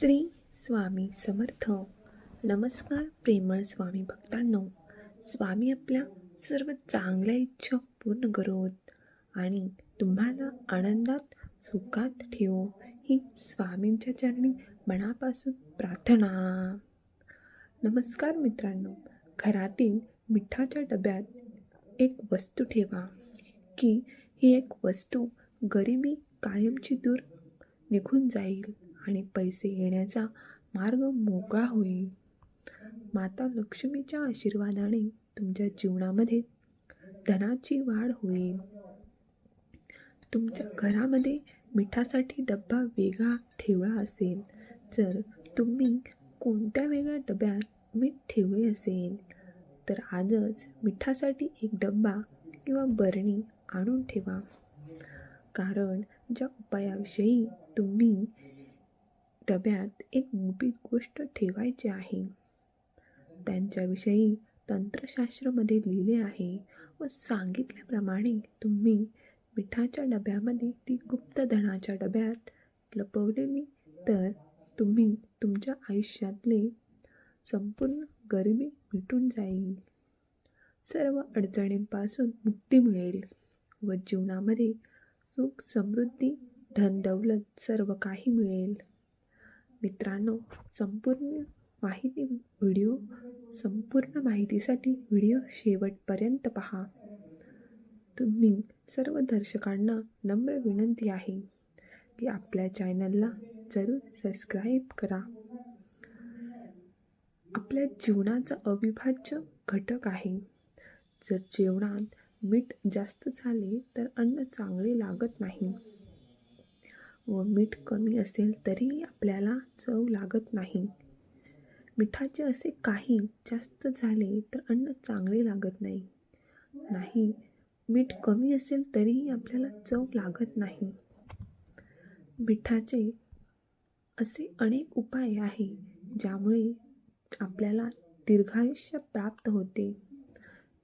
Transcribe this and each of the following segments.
श्री स्वामी समर्थ. नमस्कार प्रेमळ स्वामी भक्तांनो. स्वामी आपल्या सर्व चांगल्या इच्छा पूर्ण करोत आणि तुम्हाला आनंदात सुखात ठेवो ही स्वामींच्या चरणी मनापासून प्रार्थना. नमस्कार मित्रांनो. घरातील मिठाच्या डब्यात एक वस्तू ठेवा. की ही एक वस्तू गरिबी कायमची दूर निघून जाईल. आणि पैसे येण्याचा मार्ग मोकळा होईल. माता लक्ष्मीच्या आशीर्वादाने तुमच्या जीवनामध्ये धनाची वाढ होईल. तुमच्या घरामध्ये मिठासाठी डब्बा वेगळा ठेवला असेल जर तुम्ही कोणत्या वेगळ्या डब्यात मीठ ठेवले असेल तर आजच मिठासाठी एक डब्बा किंवा बरणी आणून ठेवा. कारण ज्या उपायाविषयी तुम्ही डब्यात एक गुपित गोष्ट ठेवायची आहे. त्यांच्याविषयी तंत्रशास्त्रामध्ये लिहिले आहे व सांगितल्याप्रमाणे तुम्ही मिठाच्या डब्यामध्ये ती गुप्त धनाच्या डब्यात लपवलेली तर तुम्ही तुमच्या आयुष्यातले संपूर्ण गरिबी मिटून जाईल. सर्व अडचणींपासून मुक्ती मिळेल व जीवनामध्ये सुख समृद्धी धन दौलत सर्व काही मिळेल. मित्रांनो संपूर्ण माहिती व्हिडिओ संपूर्ण माहितीसाठी व्हिडिओ शेवटपर्यंत पहा. तुम्ही सर्व दर्शकांना नम्र विनंती आहे की आपल्या चॅनलला जरूर सबस्क्राईब करा. आपल्या जीवनाचा अविभाज्य घटक आहे. जर जेवणात मीठ जास्त झाले तर अन्न चांगले लागत नाही. व मीठ कमी असेल तरीही आपल्याला चव लागत नाही. मिठाचे असे काही जास्त झाले तर अन्न चांगले लागत नाही. नाही मीठ कमी असेल तरीही आपल्याला चव लागत नाही. मिठाचे असे अनेक उपाय आहे ज्यामुळे आपल्याला दीर्घायुष्य प्राप्त होते.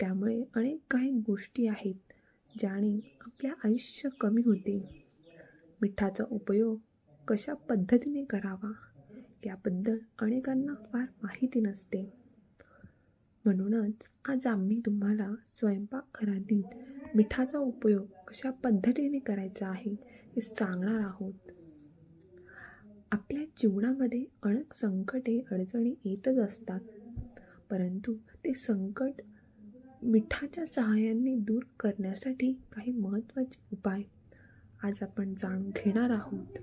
त्यामुळे अनेक काही गोष्टी आहेत ज्याने आपल्या आयुष्य कमी होते. मिठाचा उपयोग कशा पद्धतीने करावा याबद्दल अनेकांना फार माहिती नसते. म्हणूनच आज आम्ही तुम्हाला स्वयंपाकघरातील मिठाचा उपयोग कशा पद्धतीने करायचा आहे हे सांगणार आहोत. आपल्या जीवनामध्ये अनेक संकटे अडचणी येतच असतात परंतु ते संकट मिठाच्या सहाय्याने दूर करण्यासाठी काही महत्त्वाचे उपाय आज आपण जाणून घेणार आहोत.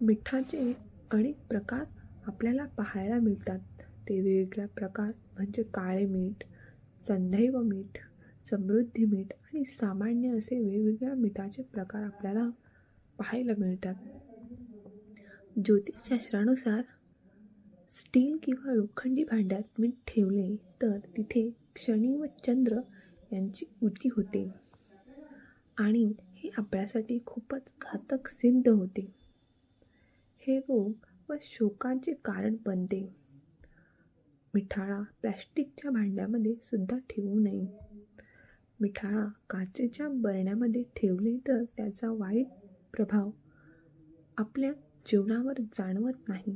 मिठाचे अनेक प्रकार आपल्याला पाहायला मिळतात. ते वेगवेगळ्या प्रकार म्हणजे काळे मीठ संदैव मीठ समृद्धी मीठ आणि सामान्य असे वेगवेगळ्या मिठाचे प्रकार आपल्याला पाहायला मिळतात. ज्योतिषशास्त्रानुसार स्टील किंवा लोखंडी भांड्यात मीठ ठेवले तर तिथे शनी व चंद्र यांची उती होते. आणि ही आपल्यासाठी खूपच घातक सिद्ध होते. हे रोग व शोकांचे कारण बनते. मिठाळा प्लॅस्टिकच्या भांड्यामध्ये सुद्धा ठेवू नये. मिठाळा काचेच्या बरण्यामध्ये ठेवले तर त्याचा वाईट प्रभाव आपल्या जीवनावर जाणवत नाही.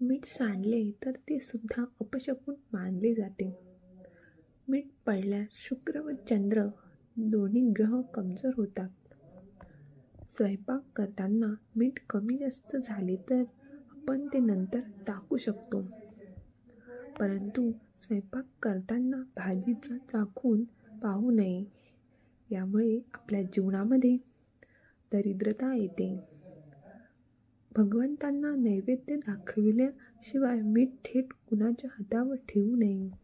मीठ सांडले तर ते सुद्धा अपशकून मानले जाते. मीठ पडल्यास शुक्र व चंद्र दोन्ही ग्रह कमजोर होतात. स्वयंपाक करताना मीठ कमी जास्त झाले तर आपण ते नंतर टाकू शकतो. परंतु स्वयंपाक करताना भाजीचा चाखून पाहू नये यामुळे आपल्या जीवनामध्ये दरिद्रता येते. भगवंतांना नैवेद्य दाखविल्याशिवाय मीठ थेट कुणाच्या हातावर ठेवू नये.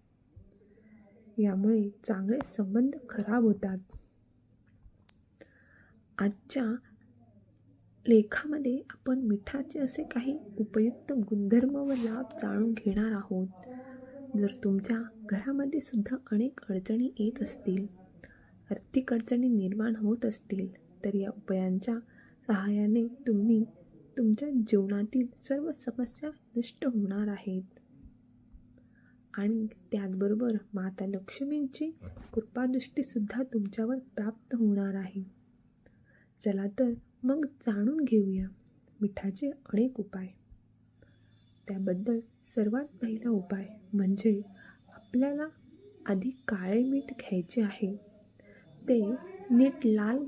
यामुळे चांगले संबंध खराब होतात. आजच्या लेखामध्ये आपण मिठाचे असे काही उपयुक्त गुणधर्म व लाभ जाणून घेणार आहोत. जर तुमच्या घरामध्ये सुद्धा अनेक अडचणी येत असतील आर्थिक अडचणी निर्माण होत असतील तर या उपायांच्या सहाय्याने तुम्ही तुमच्या जीवनातील सर्व समस्या नष्ट होणार आहेत. आणि त्याचबरोबर माता लक्ष्मींची कृपादृष्टीसुद्धा तुमच्यावर प्राप्त होणार आहे. चला तर मग जाणून घेऊया मिठाचे अनेक उपाय. त्याबद्दल सर्वात पहिला उपाय म्हणजे आपल्याला आधी काळे मीठ घ्यायचे आहे. ते नीट लाल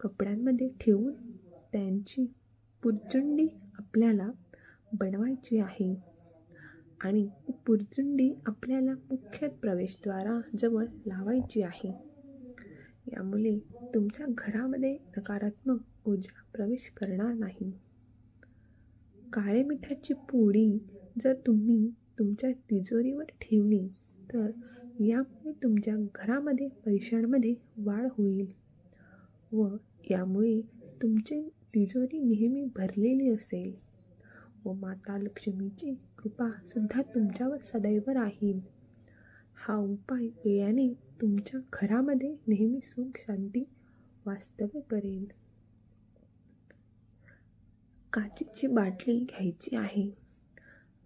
कपड्यांमध्ये ठेवून त्यांची पुरचुंडी आपल्याला बनवायची आहे. आणि पुरचुंडी आपल्याला मुख्य प्रवेशद्वाराजवळ लावायची आहे. यामुळे तुमच्या घरामध्ये नकारात्मक ऊर्जा प्रवेश करणार नाही. काळे मिठाची पोळी जर तुम्ही तुमच्या तिजोरीवर ठेवली तर यामुळे तुमच्या घरामध्ये पैशांमध्ये वाढ होईल व यामुळे तुमची तिजोरी नेहमी भरलेली असेल व माता लक्ष्मीची कृपासुद्धा तुमच्यावर सदैव राहील. हा उपाय केल्याने तुमच्या घरामध्ये नेहमी सुख शांती वास्तव्य करेल. काचेची बाटली घ्यायची आहे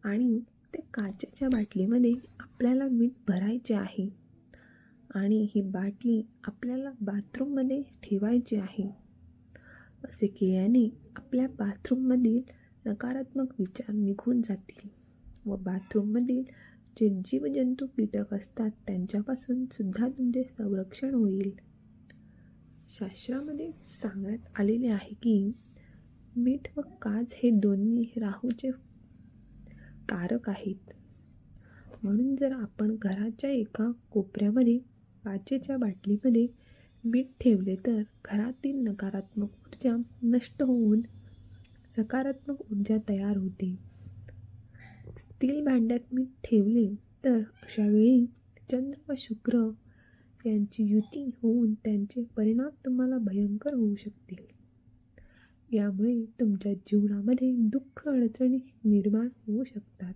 आणि त्या काचेच्या बाटलीमध्ये आपल्याला मीठ भरायचे आहे आणि ही बाटली आपल्याला बाथरूममध्ये ठेवायची आहे. असे केल्याने आपल्या बाथरूममधील नकारात्मक विचार निघून जातील. व बाथरूममधील जे जीवजंतू कीटक असतात त्यांच्यापासून सुद्धा तुमचे संरक्षण होईल. शास्त्रामध्ये सांगण्यात आलेले आहे की मीठ व काच हे दोन्ही राहूचे कारक आहेत. म्हणून जर आपण घराच्या एका कोपऱ्यामध्ये काचेच्या बाटलीमध्ये मीठ ठेवले तर घरातील नकारात्मक ऊर्जा नष्ट होऊन सकारात्मक ऊर्जा तयार होते. स्टील भांड्यात मीठ ठेवले तर अशावेळी चंद्र व शुक्र यांची युती होऊन त्यांचे परिणाम तुम्हाला भयंकर होऊ शकतील. यामुळे तुमच्या जीवनामध्ये दुःख अडचणी निर्माण होऊ शकतात.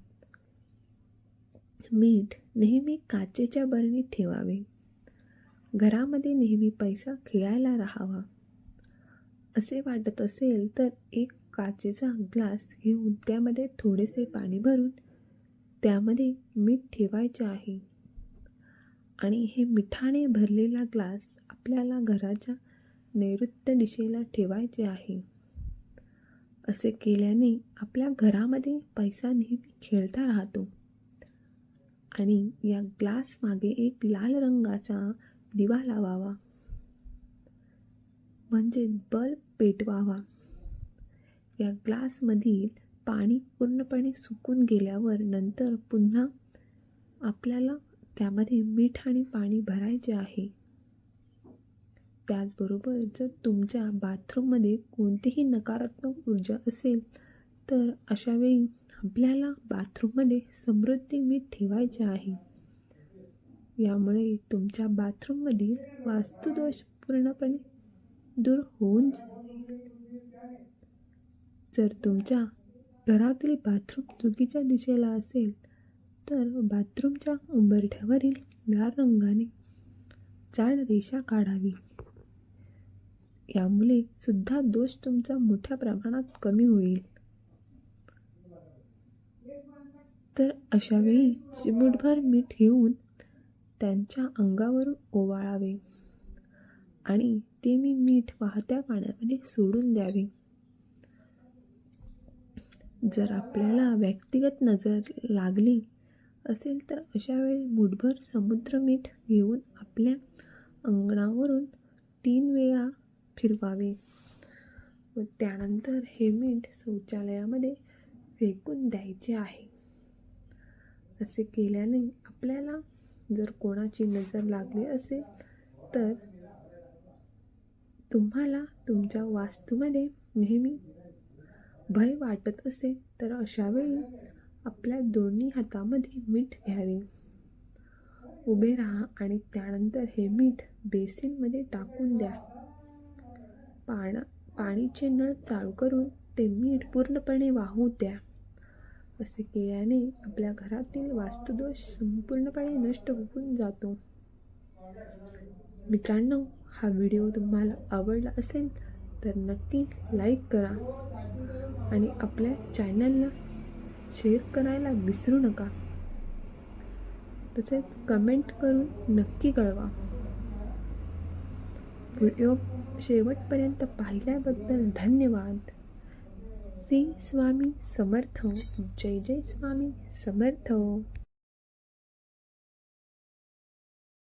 मीठ नेहमी काचेच्या बरणीत ठेवावे. घरामध्ये नेहमी पैसा खेळायला राहावा. असे वाटत असेल तर एक काचेचा ग्लास घेऊन त्यामध्ये थोडेसे पाणी भरून त्यामध्ये मीठ ठेवायचे आहे. आणि हे मिठाने भरलेला ग्लास आपल्याला घराच्या नैऋत्य दिशेला ठेवायचे आहे. असे केल्याने आपल्या घरामध्ये पैसा नेहमी खेळता राहतो. आणि या ग्लास मागे एक लाल रंगाचा दिवा लावावा. म्हणजे बल्ब पेटवावा. या ग्लासमधील पाणी पूर्णपणे सुकून गेल्यावर नंतर पुन्हा आपल्याला त्यामध्ये मीठ आणि पाणी भरायचे आहे. त्याचबरोबर जर तुमच्या बाथरूममध्ये कोणतीही नकारात्मक ऊर्जा असेल तर अशावेळी आपल्याला बाथरूममध्ये समृद्धी मीठ ठेवायचे आहे. यामुळे तुमच्या बाथरूममधील वास्तुदोष पूर्णपणे दूर होऊन जर तुमच्या घरातील बाथरूम चुकीच्या दिशेला असेल तर बाथरूमच्या उंबरठ्यावरील लाल रंगाने जाड रेषा काढावी. यामुळे सुद्धा दोष तुमचा मोठ्या प्रमाणात कमी होईल. तर अशावेळी चिमूटभर मीठ घेऊन त्यांच्या अंगावरून ओवाळावे आणि ते मी मीठ वाहत्या पाण्यामध्ये सोडून द्यावे. जर आपल्याला व्यक्तिगत नजर लागली असेल तर अशावेळी मुठभर समुद्र मीठ घेऊन आपल्या अंगणावरून तीन वेळा फिरवावे. व त्यानंतर हे मीठ शौचालयामध्ये फेकून द्यायचे आहे. असे केल्याने आपल्याला जर कोणाची नजर लागली असेल तर तुम्हाला तुमच्या वास्तूमध्ये नेहमी भय वाटत असेल तर अशावेळी आपल्या दोन्ही हातामध्ये मीठ घ्यावे. उभे राहा आणि त्यानंतर हे मीठ बेसिनमध्ये टाकून द्या. पाणा पाणीचे नळ चालू करून ते मीठ पूर्णपणे वाहू द्या. असे केल्याने आपल्या घरातील वास्तुदोष संपूर्णपणे नष्ट होऊन जातो. मित्रांनो हा व्हिडिओ तुम्हाला आवडला असेल तर नक्की लाईक करा. आणि आपल्या चॅनलला शेअर करायला विसरू नका. तसेच कमेंट करून नक्की कळवा. व्हिडिओ शेवटपर्यंत पाहिल्याबद्दल धन्यवाद. श्री स्वामी समर्थ. जय जय स्वामी समर्थ.